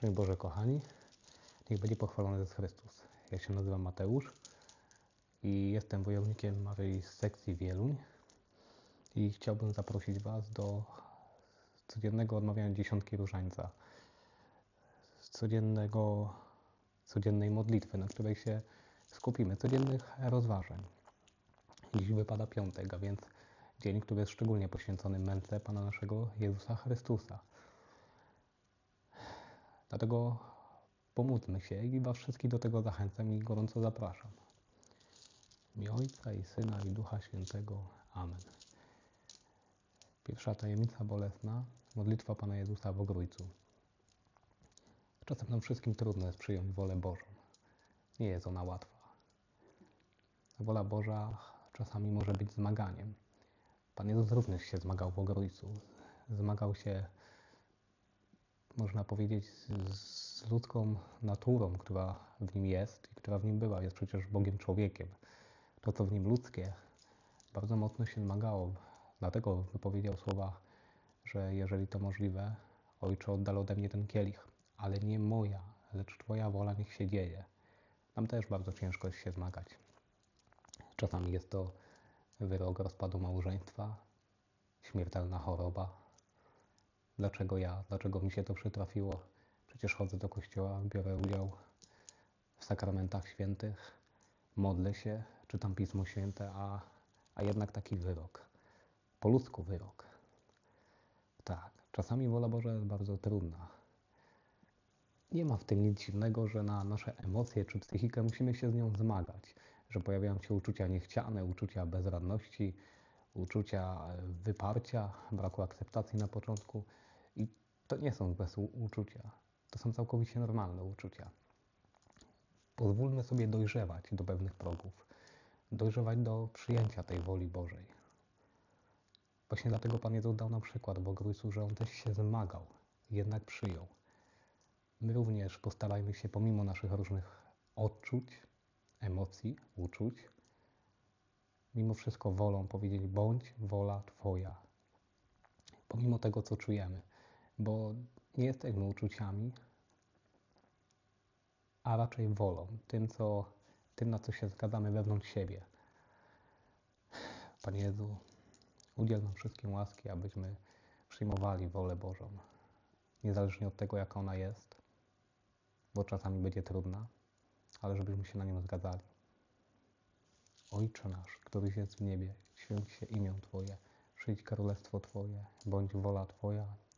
Szczęść Boże, kochani. Niech będzie pochwalony Jezus Chrystus. Ja się nazywam Mateusz i jestem wojownikiem z sekcji Wieluń i chciałbym zaprosić Was do codziennego odmawiania dziesiątki różańca, codziennego, codziennej modlitwy, na której się skupimy, codziennych rozważań. Dziś wypada piątek, a więc dzień, który jest szczególnie poświęcony męce Pana naszego Jezusa Chrystusa. Dlatego pomódlmy się i Was wszystkich do tego zachęcam i gorąco zapraszam. Mi Ojca i Syna i Ducha Świętego. Amen. Pierwsza tajemnica bolesna, modlitwa Pana Jezusa w Ogrójcu. Czasem nam wszystkim trudno jest przyjąć wolę Bożą. Nie jest ona łatwa. Wola Boża czasami może być zmaganiem. Pan Jezus również się zmagał w Ogrójcu. Zmagał się można powiedzieć, z ludzką naturą, która w nim jest i która w nim była. Jest przecież Bogiem człowiekiem. To, co w nim ludzkie, bardzo mocno się zmagało. Dlatego wypowiedział słowa, że jeżeli to możliwe, Ojcze, oddal ode mnie ten kielich, ale nie moja, lecz Twoja wola niech się dzieje. Nam też bardzo ciężko jest się zmagać. Czasami jest to wyrok rozpadu małżeństwa, śmiertelna choroba, Dlaczego ja? Dlaczego mi się to przytrafiło? Przecież chodzę do kościoła, biorę udział w sakramentach świętych, modlę się, czytam Pismo Święte, a, a jednak taki wyrok. Po ludzku wyrok. Tak, czasami wola Boża jest bardzo trudna. Nie ma w tym nic dziwnego, że na nasze emocje czy psychikę musimy się z nią zmagać, że pojawiają się uczucia niechciane, uczucia bezradności, uczucia wyparcia, braku akceptacji na początku. I to nie są bez uczucia. To są całkowicie normalne uczucia. Pozwólmy sobie dojrzewać do pewnych progów, dojrzewać do przyjęcia tej woli Bożej. Właśnie dlatego Pan Jezus dał nam przykład Bogrójcu, że On też się zmagał, jednak przyjął. My również postarajmy się, pomimo naszych różnych odczuć, emocji, uczuć, mimo wszystko wolą powiedzieć: bądź wola Twoja. Pomimo tego, co czujemy bo nie jesteśmy uczuciami, a raczej wolą, tym, co, tym na co się zgadzamy wewnątrz siebie. Panie Jezu, udziel nam wszystkim łaski, abyśmy przyjmowali wolę Bożą, niezależnie od tego, jaka ona jest, bo czasami będzie trudna, ale żebyśmy się na nią zgadzali. Ojcze nasz, któryś jest w niebie, święć się imię Twoje, przyjdź królestwo Twoje, bądź wola Twoja,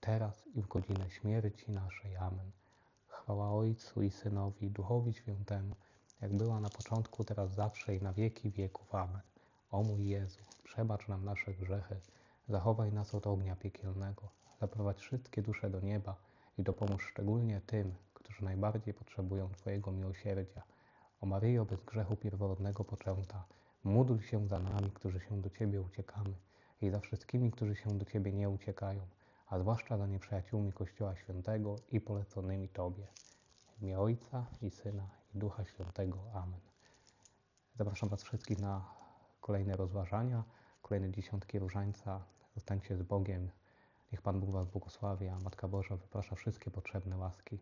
teraz i w godzinę śmierci naszej. Amen. Chwała Ojcu i Synowi i Duchowi Świętemu, jak była na początku, teraz zawsze i na wieki wieków. Amen. O mój Jezu, przebacz nam nasze grzechy, zachowaj nas od ognia piekielnego, zaprowadź wszystkie dusze do nieba i dopomóż szczególnie tym, którzy najbardziej potrzebują Twojego miłosierdzia. O Maryjo bez grzechu pierworodnego poczęta, módl się za nami, którzy się do Ciebie uciekamy i za wszystkimi, którzy się do Ciebie nie uciekają, a zwłaszcza za nieprzyjaciółmi Kościoła Świętego i poleconymi Tobie. W imię Ojca i Syna i Ducha Świętego. Amen. Zapraszam Was wszystkich na kolejne rozważania, kolejne dziesiątki różańca. Zostańcie z Bogiem. Niech Pan Bóg Was błogosławi, a Matka Boża wyprasza wszystkie potrzebne łaski.